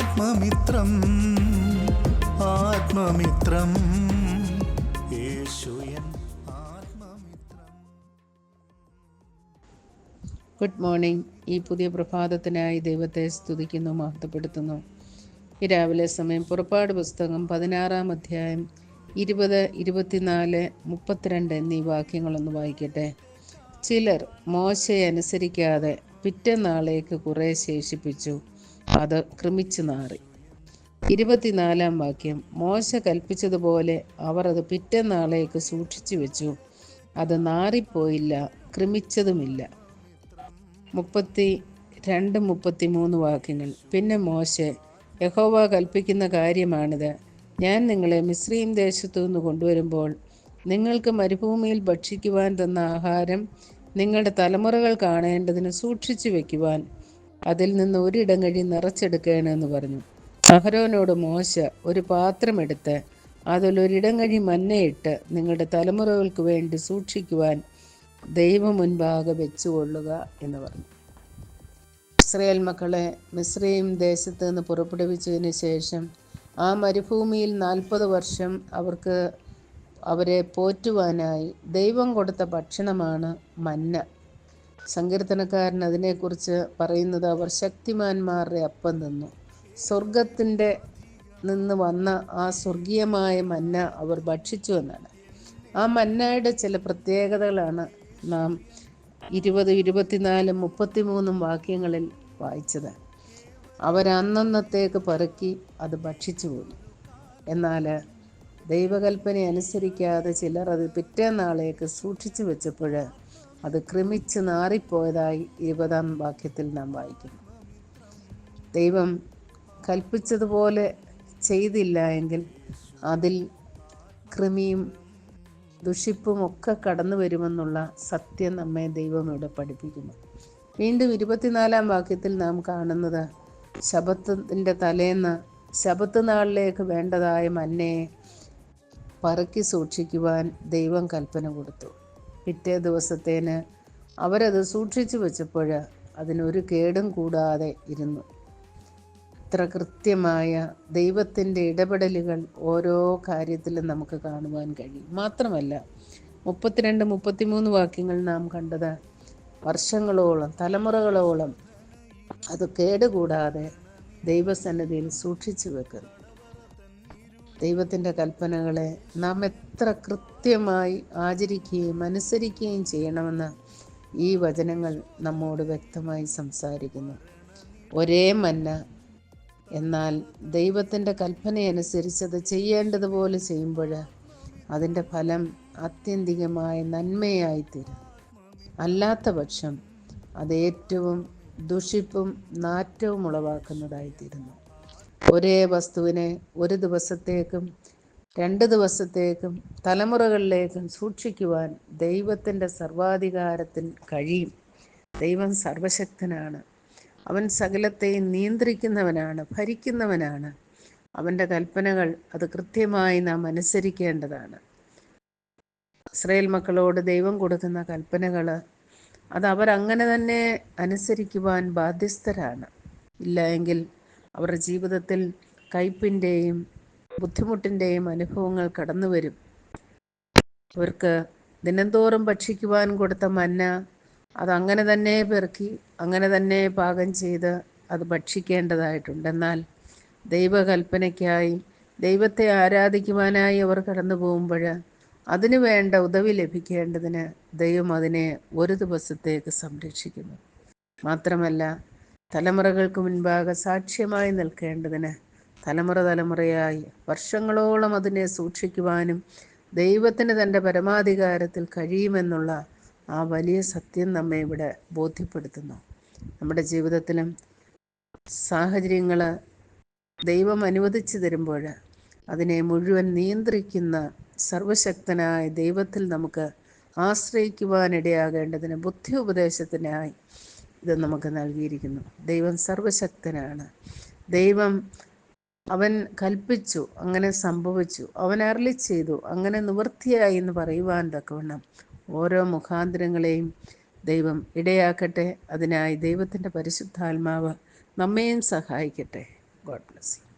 ആത്മമിത്രം ആത്മമിത്രം. Good morning ഈ പുതിയ പ്രഭാതത്തിനായി ദൈവത്തെ സ്തുതിക്കുന്നു മഹത്വപ്പെടുത്തുന്നു. ഈ രാവിലെ സമയം പുറപ്പാട് പുസ്തകം പതിനാറാം അധ്യായം ഇരുപത് ഇരുപത്തിനാല് മുപ്പത്തിരണ്ട് എന്നീ വാക്യങ്ങളൊന്ന് വായിക്കട്ടെ. ചിലർ മോശയെ അനുസരിക്കാതെ പിറ്റന്നാളേക്ക് കുറേ ശേഷിപ്പിച്ചു. അത് ക്രമിച്ചു നാറി. ഇരുപത്തിനാലാം വാക്യം മോശ കൽപ്പിച്ചതുപോലെ അവർ അത് പിറ്റന്നാളേക്ക് സൂക്ഷിച്ചു വെച്ചു. അത് നാറിപ്പോയില്ല ക്രമിച്ചതുമില്ല. മുപ്പത്തി രണ്ട് മുപ്പത്തി മൂന്ന് വാക്യങ്ങൾ. പിന്നെ മോശ യഹോവ കൽപ്പിക്കുന്ന കാര്യമാണിത്. ഞാൻ നിങ്ങളെ മിശ്രീം ദേശത്തു നിന്ന് കൊണ്ടുവരുമ്പോൾ നിങ്ങൾക്ക് മരുഭൂമിയിൽ ഭക്ഷിക്കുവാൻ തന്ന ആഹാരം നിങ്ങളുടെ തലമുറകൾ കാണേണ്ടതിന് സൂക്ഷിച്ചു വെക്കുവാൻ അതിൽ നിന്ന് ഒരിടം കഴി നിറച്ചെടുക്കണമെന്ന് പറഞ്ഞു. അഹരോനോട് മോശ ഒരു പാത്രമെടുത്ത് അതിലൊരിടം കഴി മന്നയിട്ട് നിങ്ങളുടെ തലമുറകൾക്ക് വേണ്ടി സൂക്ഷിക്കുവാൻ ദൈവം മുൻപാകെ വെച്ചുകൊള്ളുക എന്ന് പറഞ്ഞു. ഇസ്രയേൽ മക്കളെ മിശ്രയും ദേശത്ത് നിന്ന് പുറപ്പെടുവിച്ചതിന് ശേഷം ആ മരുഭൂമിയിൽ നാൽപ്പത് വർഷം അവർക്ക് അവരെ പോറ്റുവാനായി ദൈവം കൊടുത്ത ഭക്ഷണമാണ് മന്ന സങ്കീർത്തനക്കാരൻ അതിനെക്കുറിച്ച് പറയുന്നത് അവർ ശക്തിമാന്മാരുടെ അപ്പം നിന്നു. സ്വർഗത്തിന്റെ നിന്ന് വന്ന ആ സ്വർഗീയമായ മന്ന അവർ ഭക്ഷിച്ചു എന്നാണ്. ആ മന്നയുടെ ചില പ്രത്യേകതകളാണ് നാം ഇരുപത് ഇരുപത്തിനാലും മുപ്പത്തിമൂന്നും വാക്യങ്ങളിൽ വായിച്ചത്. അവരന്നന്നത്തേക്ക് പെറുക്കി അത് ഭക്ഷിച്ചു പോയി എന്നാൽ ദൈവകൽപ്പന അനുസരിക്കാതെ ചിലർ അത് പിറ്റേ നാളേക്ക് സൂക്ഷിച്ചു വെച്ചപ്പോൾ അത് ക്രമിച്ച് നാറിപ്പോയതായി ഇരുപതാം വാക്യത്തിൽ നാം വായിക്കുന്നു. ദൈവം കൽപ്പിച്ചതുപോലെ ചെയ്തില്ല എങ്കിൽ അതിൽ കൃമിയും ദുഷിപ്പും ഒക്കെ കടന്നു വരുമെന്നുള്ള സത്യം നമ്മെ ദൈവം ഇവിടെ പഠിപ്പിക്കുന്നു. വീണ്ടും ഇരുപത്തിനാലാം വാക്യത്തിൽ നാം കാണുന്നത് ശബത്തിന്റെ തലേന്ന് ശബത്ത് നാളിലേക്ക് വേണ്ടതായ മന്നയെ പറക്കി സൂക്ഷിക്കുവാൻ ദൈവം കൽപ്പന കൊടുത്തു. പിറ്റേ ദിവസത്തേന് അവരത് സൂക്ഷിച്ചു വെച്ചപ്പോൾ അതിനൊരു കേടും കൂടാതെ ഇരുന്നു. ഇത്ര കൃത്യമായ ദൈവത്തിന്റെ ഇടപെടലുകൾ ഓരോ കാര്യത്തിലും നമുക്ക് കാണുവാൻ കഴിയും. മാത്രമല്ല മുപ്പത്തിരണ്ട് മുപ്പത്തിമൂന്ന് വാക്യങ്ങൾ നാം കണ്ടത് വർഷങ്ങളോളം തലമുറകളോളം അത് കേടുകൂടാതെ ദൈവസന്നിധിയിൽ സൂക്ഷിച്ചു വെക്കുന്നു. ദൈവത്തിന്റെ കൽപ്പനകളെ നാം എത്ര കൃത്യമായി ആചരിക്കുകയും അനുസരിക്കുകയും ചെയ്യണമെന്ന് ഈ വചനങ്ങൾ നമ്മോട് വ്യക്തമായി സംസാരിക്കുന്നു. ഒരേ മന്ന എന്നാൽ ദൈവത്തിന്റെ കൽപ്പനയനുസരിച്ച് അത് ചെയ്യേണ്ടതുപോലെ ചെയ്യുമ്പോൾ അതിന്റെ ഫലം ആത്യന്തികമായ നന്മയായിത്തീരും. അല്ലാത്ത പക്ഷം അത് ഏറ്റവും ദുഷിപ്പും നാറ്റവും ഉളവാക്കുന്നതായിത്തീരുന്നു ഒരേ വസ്തുവിനെ ഒരു ദിവസത്തേക്കും രണ്ട് ദിവസത്തേക്കും തലമുറകളിലേക്കും സൂക്ഷിക്കുവാൻ ദൈവത്തിന്റെ സർവാധികാരത്തിൽ കഴിയും. ദൈവം സർവശക്തനാണ്. അവൻ സകലത്തെയും നിയന്ത്രിക്കുന്നവനാണ് ഭരിക്കുന്നവനാണ്. അവന്റെ കൽപ്പനകൾ അത് കൃത്യമായി നാം അനുസരിക്കേണ്ടതാണ്. ഇസ്രയേൽ മക്കളോട് ദൈവം കൊടുക്കുന്ന കൽപ്പനകൾ അത് അവരങ്ങനെ തന്നെ അനുസരിക്കുവാൻ ബാധ്യസ്ഥരാണ്. ഇല്ല എങ്കിൽ അവരുടെ ജീവിതത്തിൽ കയ്പിന്റെയും ബുദ്ധിമുട്ടിന്റെയും അനുഭവങ്ങൾ കടന്നു വരും അവർക്ക് ദിനംതോറും ഭക്ഷിക്കുവാൻ കൊടുത്ത മന്ന അതങ്ങനെ തന്നെ പെറുക്കി അങ്ങനെ തന്നെ പാകം ചെയ്ത് അത് ഭക്ഷിക്കേണ്ടതായിട്ടുണ്ട്. എന്നാൽ ദൈവകൽപ്പനയ്ക്കായി ദൈവത്തെ ആരാധിക്കുവാനായി അവർ കടന്നു പോകുമ്പോൾ അതിനു വേണ്ട ഉദവി ലഭിക്കേണ്ടതിന് ദൈവം അതിനെ ഒരു ദിവസത്തേക്ക് സംരക്ഷിക്കുന്നു. മാത്രമല്ല തലമുറകൾക്ക് മുൻപാകെ സാക്ഷ്യമായി നിൽക്കേണ്ടതിന് തലമുറ തലമുറയായി വർഷങ്ങളോളം അതിനെ സൂക്ഷിക്കുവാനും ദൈവത്തിന് തന്റെ പരമാധികാരത്തിൽ കഴിയുമെന്നുള്ള ആ വലിയ സത്യം നമ്മെ ഇവിടെ ബോധ്യപ്പെടുത്തുന്നു. നമ്മുടെ ജീവിതത്തിലും സാഹചര്യങ്ങൾ ദൈവം അനുവദിച്ചു തരുമ്പോൾ അതിനെ മുഴുവൻ നിയന്ത്രിക്കുന്ന സർവശക്തനായ ദൈവത്തിൽ നമുക്ക് ആശ്രയിക്കുവാനിടയാകേണ്ടതിന് ബുദ്ധി ഉപദേശത്തിനായി ഇത് നമുക്ക് നൽകിയിരിക്കുന്നു. ദൈവം സർവശക്തനാണ്. ദൈവം അവൻ കൽപ്പിച്ചു അങ്ങനെ സംഭവിച്ചു. അവൻ അരളി ചെയ്തു അങ്ങനെ നിവൃത്തിയായി എന്ന് പറയുവാൻ തക്കവണ്ണം ഓരോ മുഖാന്തരങ്ങളെയും ദൈവം ഇടയാക്കട്ടെ. അതിനായി ദൈവത്തിന്റെ പരിശുദ്ധാത്മാവ് നമ്മെയും സഹായിക്കട്ടെ. God bless you